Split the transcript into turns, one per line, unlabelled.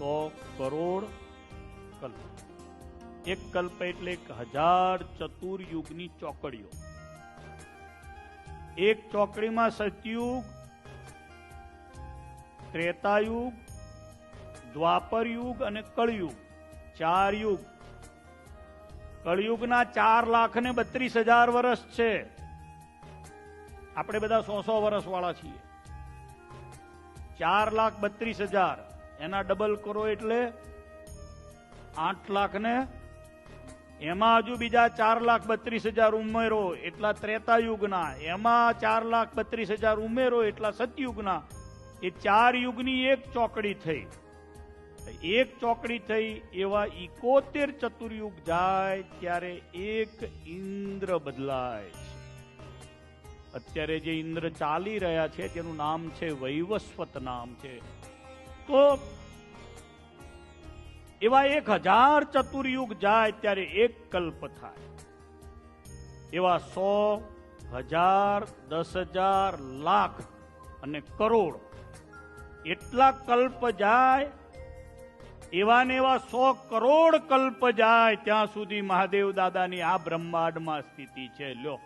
સો કરોડ કલ્પ. એક કલ્પ એટલે એક હજાર ચતુર્યુગની ચોકડીઓ. એક ચોકડીમાં સતયુગ, ત્રેતાયુગ દ્વાપર યુગ અને કળયુગ. ચાર યુગ. કળયુગના ચાર લાખ ને બત્રીસ હજાર વર્ષ છે. આપણે બધા સો સો વર્ષ વાળા છીએ. ચાર લાખ બત્રીસ હજાર. એના ડબલ કરો એટલે આઠ લાખ ને એમાં હજુ બીજા ચાર લાખ બત્રીસ હજાર ઉમેરો એટલા ત્રેતા યુગના એમાં ચાર લાખ બત્રીસ હજાર ઉમેરો એટલા સતયુગના. એ ચાર યુગની એક ચોકડી થઈ. એક ચોકડી થઈ એવા ઇકોતેર ચતુર્યુગ જાય ત્યારે એક ઇન્દ્ર બદલાય છે. અત્યારે જે ઇન્દ્ર ચાલી રહ્યા છે તેનું નામ છે વૈવસ્વત નામ છે. તો એવા એક હજાર ચતુર્યુગ જાય ત્યારે એક કલ્પ થાય. એવા સો હજાર, દસ હજાર, લાખ અને કરોડ એટલા કલ્પ જાય, એવા ને એવા સો કરોડ કલ્પ જાય ત્યાં સુધી મહાદેવ દાદાની આ બ્રહ્માંડમાં સ્થિતિ છે. લ્યો.